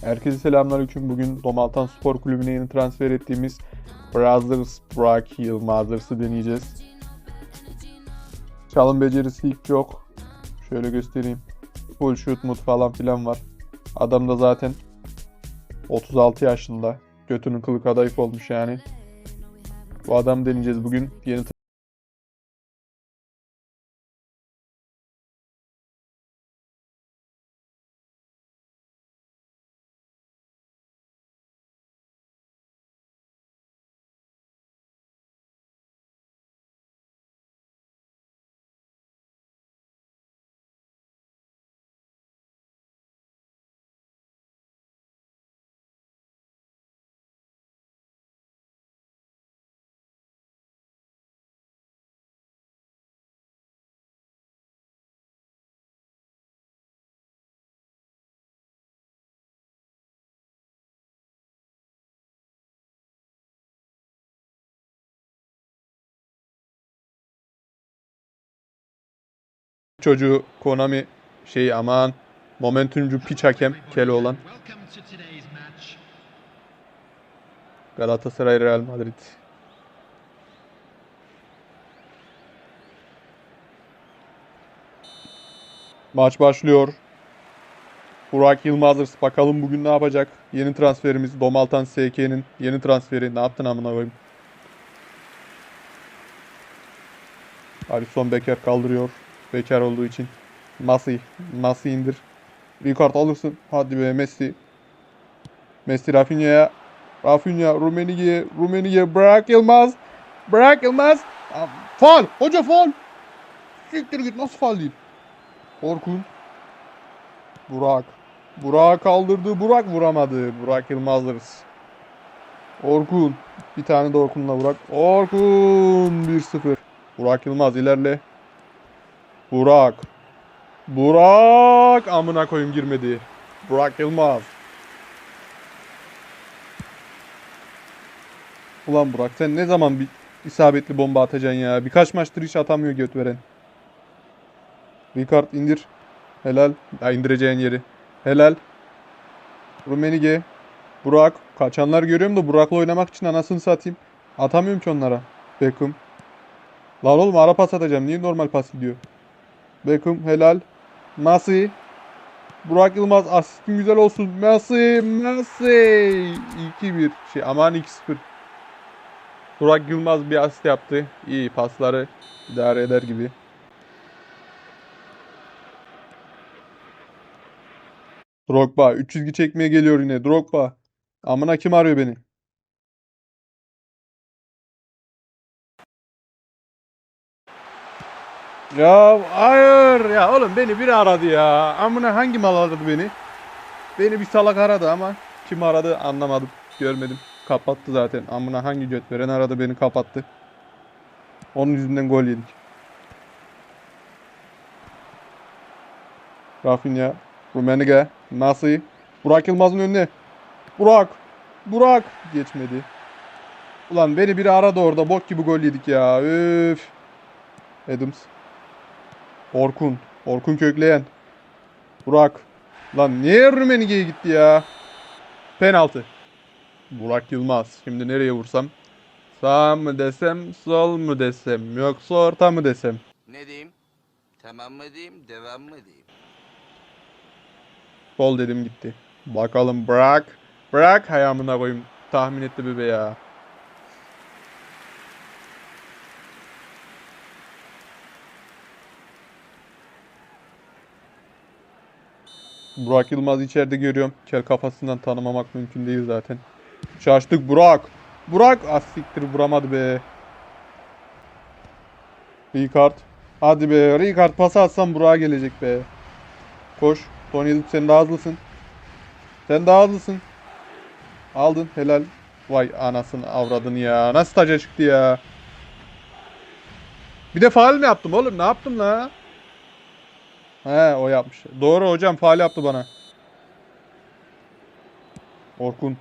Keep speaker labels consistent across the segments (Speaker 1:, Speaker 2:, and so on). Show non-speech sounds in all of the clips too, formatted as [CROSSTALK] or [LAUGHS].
Speaker 1: Herkese selamünaleyküm. Bugün Domaltan Spor Kulübü'ne yeni transfer ettiğimiz Brothers Burak Yılmazers'ı deneyeceğiz. Çalım becerisi hiç yok. Şöyle göstereyim. Full shoot mut falan filan var. Adam da zaten 36 yaşında. Götünün kılı kadayıf olmuş yani. Bu adam deneyeceğiz bugün. Yeni çocuğu Konami şey aman momentumcu piç hakem Keloğlan. Galatasaray Real Madrid. Maç başlıyor. Burak Yılmazers bakalım bugün ne yapacak? Yeni transferimiz Domaltan SK'nin yeni transferi. Ne yaptın amına koyayım? Alisson Becker kaldırıyor. Becker olduğu için. Masi. Masi indir. Bir kart alırsın. Hadi be Messi. Messi Rafinha'ya. Rafinha Rumenige'ye. Rummenigge bırak Yılmaz. Bırak Yılmaz. Aa, Faul. Hoca faul. Siktir git. Nasıl faul değil? Orkun. Burak. Burak kaldırdı. Burak vuramadı. Burak Yılmaz'larız. Orkun. Bir tane de Orkun'la Burak. Orkun 1-0. Burak Yılmaz ilerle. Burak. Burak. Amına koyayım girmedi. Burak Yılmaz. Ulan Burak sen ne zaman bir isabetli bomba atacaksın ya? Birkaç maçtır hiç atamıyor göt veren. Ricard indir. Helal. Ya indireceğin yeri. Helal. Rumenige. Burak. Kaçanlar görüyorum da Burak'la oynamak için anasını satayım. Atamıyorum ki onlara. Beckham. Lan oğlum ara pas atacağım. Niye normal pas gidiyor? Beckham helal. Masi. Burak Yılmaz asistin güzel olsun. Masi. Masi. 2-1. Şey aman 2-0. Burak Yılmaz bir asist yaptı. İyi pasları idare eder gibi. Drogba. 3 çizgi çekmeye geliyor yine. Drogba. Amına kim arıyor beni? Ya hayır ya oğlum beni biri aradı ya. Amına hangi mal aradı beni? Beni bir salak aradı ama kim aradı anlamadım. Görmedim. Kapattı zaten. Amına hangi göt veren aradı beni kapattı. Onun yüzünden gol yedik. Rafinha, Rumenige, Nasi, Burak Yılmaz'ın önüne. Burak, Burak geçmedi. Ulan beni biri aradı orada bok gibi gol yedik ya. Üf. Adams. Orkun. Orkun kökleyen. Burak. Lan niye Rumenige'ye gitti ya? Penaltı. Burak Yılmaz. Şimdi nereye vursam? Sağ mı desem, sol mu desem, yoksa orta mı desem?
Speaker 2: Ne diyeyim? Tamam mı diyeyim, devam mı diyeyim?
Speaker 1: Sol dedim gitti. Bakalım bırak. Bırak hayamına koyayım. Tahmin etti bebe ya. Burak Yılmaz içeride görüyorum. Kel kafasından tanımamak mümkün değil zaten. Şaştık Burak. Burak az siktir vuramadı be. Ricard. Hadi be Ricard pas atsan Burak'a gelecek be. Koş. Tony Elip sen daha hızlısın. Sen daha hızlısın. Aldın helal. Vay anasını avradın ya. Nasıl taca çıktı ya. Bir de faal mi yaptım oğlum? Ne yaptım la? He o yapmış. Doğru hocam faal yaptı bana. Orkun.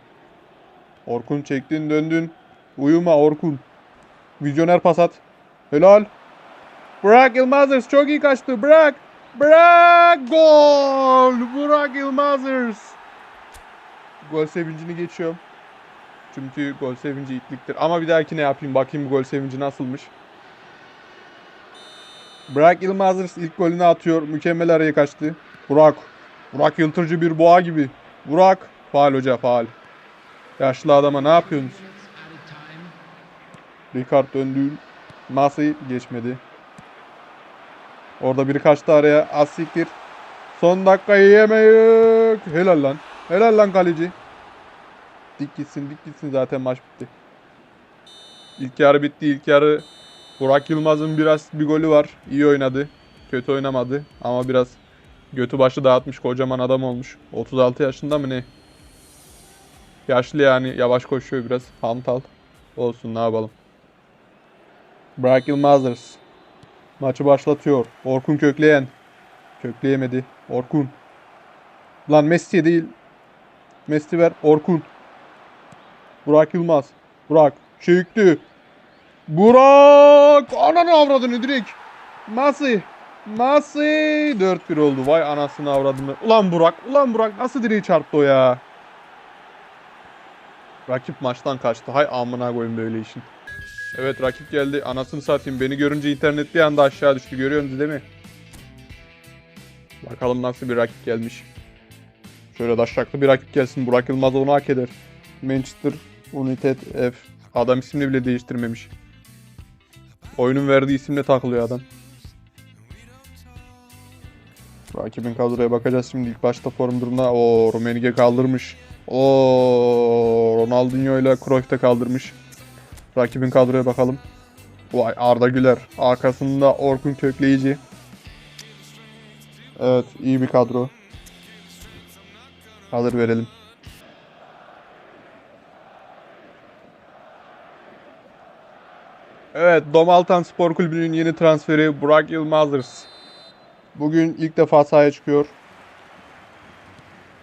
Speaker 1: Orkun çektin döndün. Uyuma Orkun. Vizyoner pas at. Helal. Burak Yılmazers çok iyi kaçtı. Bırak. Bırak. Gol. Burak Yılmazers. gol sevincini geçiyorum. Çünkü gol sevinci itliktir. Ama bir dahaki ne yapayım bakayım gol sevinci nasılmış. Burak Yılmaz ilk golünü atıyor. Mükemmel araya kaçtı. Burak. Burak yıltırıcı bir boğa gibi. Burak. Faal hoca faal. Yaşlı adama ne yapıyorsunuz? Ricard döndü. Masayı geçmedi. Orada biri kaçtı araya. Az siktir. Son dakikayı yemeyik. Helal lan. Helal lan kaleci. Dik gitsin dik gitsin zaten maç bitti. İlk yarı bitti. İlk yarı Burak Yılmaz'ın biraz bir golü var. İyi oynadı. Kötü oynamadı. Ama biraz götü başı dağıtmış. Kocaman adam olmuş. 36 yaşında mı ne? Yaşlı yani. Yavaş koşuyor biraz. Hantal. Olsun ne yapalım. Burak Yılmaz'dır. Maçı başlatıyor. Orkun Kökleyen. Kökleyemedi. Orkun. Lan Messi değil. Messi ver. Orkun. Burak Yılmaz. Burak. Çevikti. Burak. Ananı avradını direkt. Masi. Masi. 4-1 oldu. Vay anasını avradını. Ulan Burak. Ulan Burak. Nasıl direği çarptı o ya? Rakip maçtan kaçtı. Hay amına koyayım böyle işin. Evet rakip geldi. Anasını satayım. Beni görünce internet bir anda aşağı düştü. Görüyorsunuz değil mi? Bakalım nasıl bir rakip gelmiş. Şöyle daşaklı bir rakip gelsin. Burak Yılmaz onu hak eder. Manchester United F. Adam ismini bile değiştirmemiş. Oyunun verdiği isimle takılıyor adam. Rakibin kadroya bakacağız şimdi ilk başta form durumuna. O Rumenige kaldırmış. O Ronaldinho ile Cruyff kaldırmış. Rakibin kadroya bakalım. Vay Arda Güler. Arkasında Orkun Kökleyici. Evet iyi bir kadro. Alır verelim. Evet Domaltan Spor Kulübü'nün yeni transferi Burak Yılmaz'dır. Bugün ilk defa sahaya çıkıyor.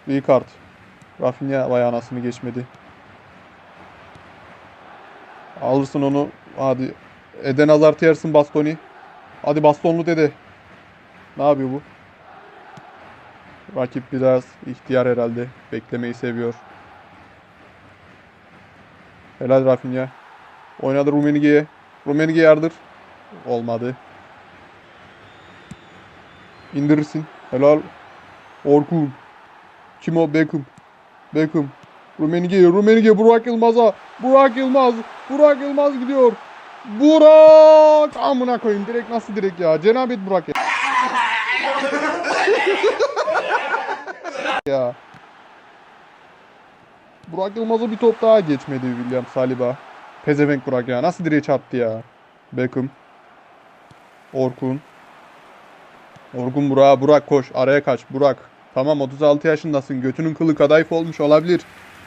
Speaker 1: Ricard. Rafinha vay anasını geçmedi. Alırsın onu. Hadi. Eden Hazard yersin Bastoni. Hadi Bastonlu dede. Ne yapıyor bu? Rakip biraz ihtiyar herhalde. Beklemeyi seviyor. Helal Rafinha. Oynadı Rumenige'ye. Rumenige yardır. Olmadı. İndirirsin. Helal. Orkun. Kim o? Beckham. Beckham. Rumenige'ye. Rumenige Burak Yılmaz'a. Burak Yılmaz. Burak Yılmaz gidiyor. Burak! Amına koyayım. Direkt nasıl direkt ya? Cenabet Burak ya. [LAUGHS] ya. Burak Yılmaz'a bir top daha geçmedi William Saliba. Pezevenk Burak ya. Nasıl direğe çarptı ya? Beckham. Orkun. Orkun Burak. Burak koş. Araya kaç. Burak. Tamam 36 yaşındasın. Götünün kılı kadayıf olmuş olabilir.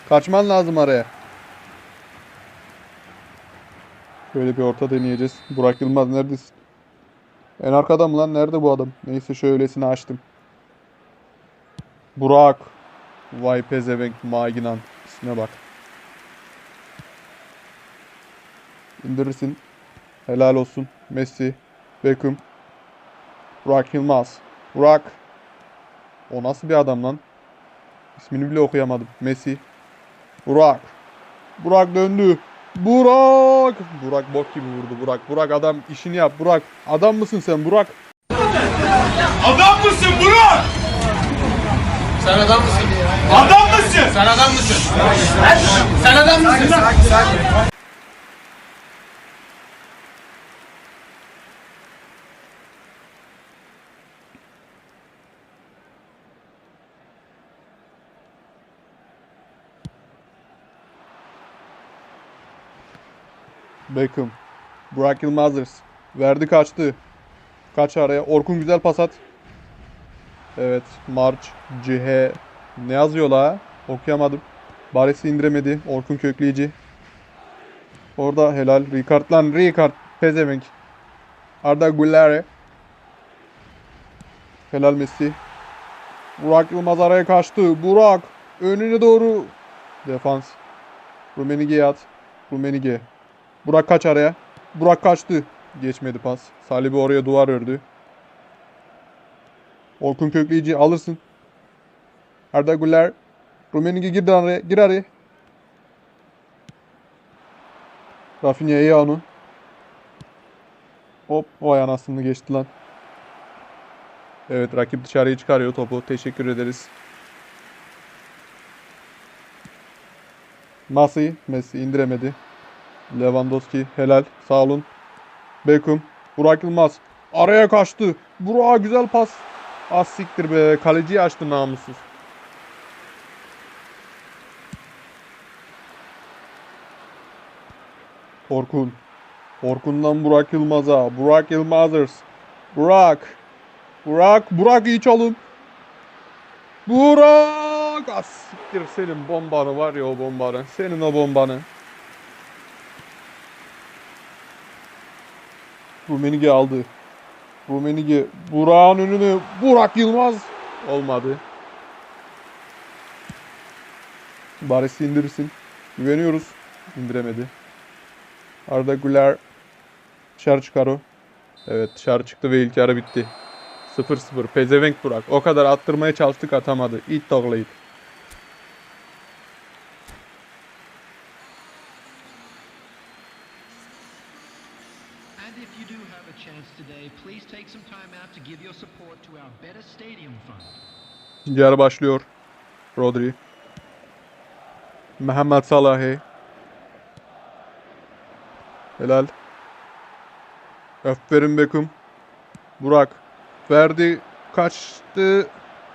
Speaker 1: Kaçman lazım araya. Böyle bir orta deneyeceğiz. Burak Yılmaz neredesin? En arkada mı lan? Nerede bu adam? Neyse şöylesini açtım. Burak. Vay pezevenk maginan. İsme bak. İndirirsin. Helal olsun. Messi. Beckham. Burak Yılmaz. Burak. O nasıl bir adam lan? İsmini bile okuyamadım. Messi. Burak. Burak döndü. Burak. Burak bok gibi vurdu Burak. Burak adam işini yap Burak. Adam mısın sen Burak?
Speaker 3: Adam mısın Burak?
Speaker 4: Sen adam mısın?
Speaker 3: Adam mısın?
Speaker 4: Sen adam mısın? Sen adam mısın?
Speaker 1: Beckham. Burak Yılmaz'dır. Verdi kaçtı. Kaç araya. Orkun güzel pas at. Evet. March. Cihe. Ne yazıyor la? Okuyamadım. Baris'i indiremedi. Orkun Kökleyici. Orada helal. Ricard lan. Ricard. Pezevenk. Arda Güler. Helal Messi. Burak Yılmaz araya kaçtı. Burak. Önüne doğru. Defans. Rumenige'ye at. Rumenige. Burak kaç araya. Burak kaçtı. Geçmedi pas. Salibi oraya duvar ördü. Orkun Kökleyici alırsın. Arda Güler. Rumenigi girdi araya. Gir araya. Rafinha iyi onu. Hop vay anasını geçti lan. Evet rakip dışarıya çıkarıyor topu. Teşekkür ederiz. Messi, Messi indiremedi. Lewandowski helal. Sağ olun. Beckham. Burak Yılmaz. Araya kaçtı. Burak güzel pas. Az siktir be. Kaleciyi açtı namussuz. Orkun. Orkun'dan Burak Yılmaz'a. Burak Yılmazers. Burak. Burak. Burak iyi çalım. Burak. Az siktir senin bombanı var ya o bombanı. Senin o bombanı. Rumenige aldı. Rumenige Burak'ın önünü Burak Yılmaz olmadı. Baris'i indirirsin. Güveniyoruz. İndiremedi. Arda Güler dışarı çıkar o. Evet dışarı çıktı ve ilk yarı bitti. 0-0. Pezevenk Burak. O kadar attırmaya çalıştık atamadı. İt doglayıp.
Speaker 5: And if you do have a chance today, please take some time out to give your support to our Better Stadium Fund.
Speaker 1: İkinci yarı başlıyor. Rodri. Mehmet Salah'ı. Helal. Aferin Beckham. Burak. Verdi. Kaçtı.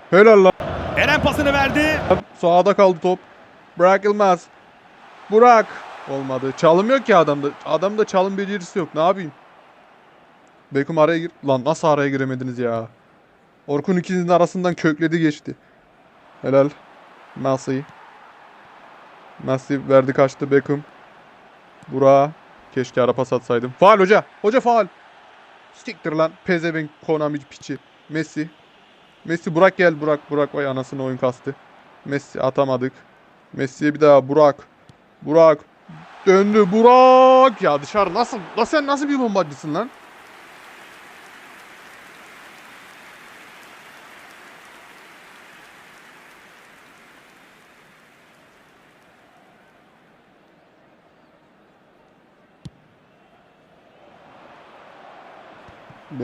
Speaker 1: Helal lan.
Speaker 3: Eren pasını verdi.
Speaker 1: Sağda kaldı top. Bırakılmaz. Burak. Olmadı. Çalım yok ki adamda. Adamda çalım becerisi yok. Ne yapayım? Beckham araya gir. Lan nasıl araya giremediniz ya? Orkun ikinizin arasından kökledi geçti. Helal. Messi. Messi verdi kaçtı Beckham. Burak. Keşke ara pas atsaydım. Faal hoca. Hoca faal. Siktir lan. Pezevenk Konami piçi. Messi. Messi Burak gel Burak. Burak vay anasını oyun kastı. Messi atamadık. Messi'ye bir daha Burak. Burak. Döndü Burak. Ya dışarı nasıl? La sen nasıl bir bombacısın lan?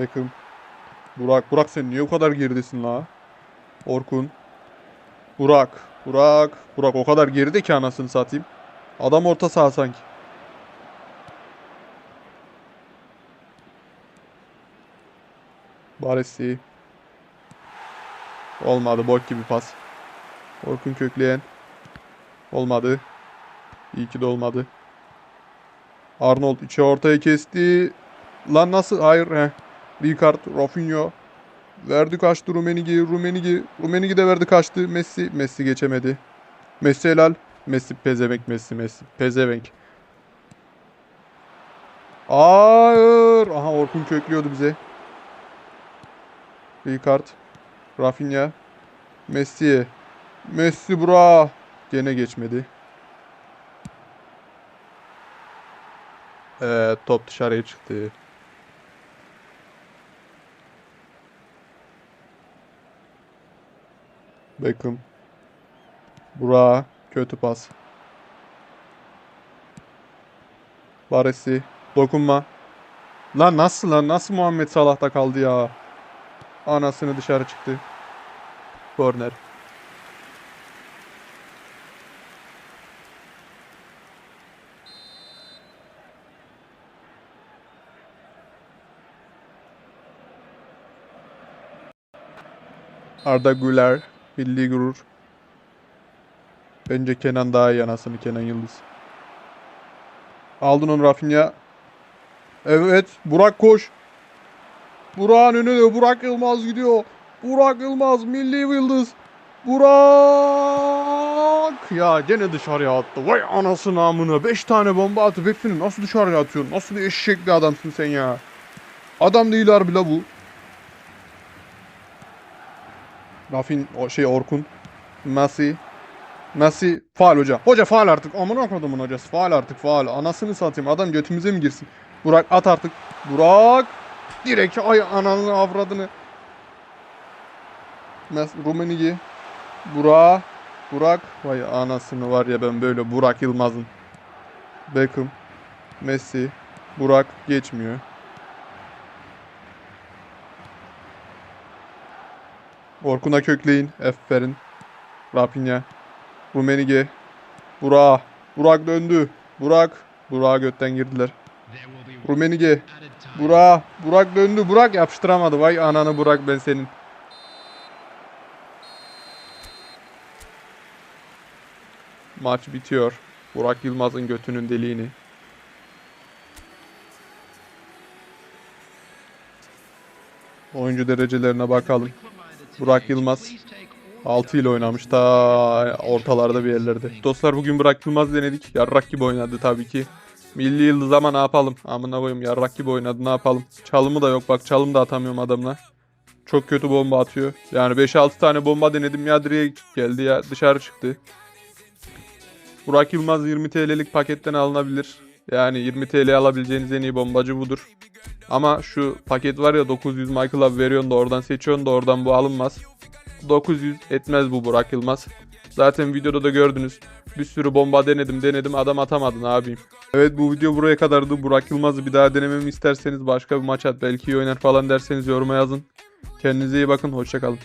Speaker 1: Beckham. Burak. Burak sen niye o kadar geridesin la? Orkun. Burak. Burak. Burak o kadar geride ki anasını satayım. Adam orta saha sanki. Baresi. Olmadı. Bok gibi pas. Orkun kökleyen. Olmadı. İyi ki de olmadı. Arnold içe ortaya kesti. Lan nasıl? Hayır. Heh. Ricard, Rafinha. Verdi kaçtı Rumenigi. Rumenigi. Rumenigi de verdi kaçtı. Messi. Messi geçemedi. Messi helal. Messi pezevenk Messi Messi. Pezevenk. Hayır. Aha Orkun köklüyordu bize. Ricard. Rafinha. Messi. Messi bura. Gene geçmedi. Evet top dışarıya çıktı. Beckham. Burak. Kötü pas. Baresi. Dokunma. Lan nasıl lan? Nasıl Muhammed Salah'ta kaldı ya? Anasını dışarı çıktı. Korner. Arda Güler. Milli gurur. Bence Kenan daha iyi anasını Kenan Yıldız. Aldın onu Rafinha. Evet. Burak koş. Burak'ın önüne Burak Yılmaz gidiyor. Burak Yılmaz milli yıldız. Burak! Ya gene dışarıya attı. Vay anasını amına. 5 tane bomba atıp hepsini nasıl dışarıya atıyorsun? Nasıl bir eşek bir adamsın sen ya? Adam değil harbi la bu. Rafin şey Orkun. Messi. Messi faal hoca. Hoca faal artık. Amına kodumun hocası. Faal artık faal. Anasını satayım. Adam götümüze mi girsin? Burak at artık. Burak. Direkt ay ananı avradını. Mes Rumenigi. Burak. Burak. Vay anasını var ya ben böyle Burak Yılmaz'ın. Beckham. Messi. Burak geçmiyor. Orkun'a kökleyin. Aferin. Rafinha. Rumenige. Burak. Burak döndü. Burak. Burak'a götten girdiler. Rumenige. Burak. Burak döndü. Burak yapıştıramadı. Vay ananı Burak ben senin. Maç bitiyor. Burak Yılmaz'ın götünün deliğini. Oyuncu derecelerine bakalım. Burak Yılmaz 6 ile oynamış ta ortalarda bir yerlerde. Dostlar bugün Burak Yılmaz denedik. Yarrak gibi oynadı tabii ki. Milli yıldız ama ne yapalım? Amına koyayım yarrak gibi oynadı ne yapalım? Çalımı da yok bak çalım da atamıyorum adamla. Çok kötü bomba atıyor. Yani 5-6 tane bomba denedim ya direğe geldi ya dışarı çıktı. Burak Yılmaz 20 TL'lik paketten alınabilir. Yani 20 TL alabileceğiniz en iyi bombacı budur. Ama şu paket var ya 900 Michael abi veriyorsun da oradan seçiyorsun da oradan bu alınmaz. 900 etmez bu Burak Yılmaz. Zaten videoda da gördünüz. Bir sürü bomba denedim denedim adam atamadı ne yapayım. Evet bu video buraya kadardı. Burak Yılmaz'ı bir daha denememi isterseniz başka bir maç at belki iyi oynar falan derseniz yoruma yazın. Kendinize iyi bakın hoşçakalın.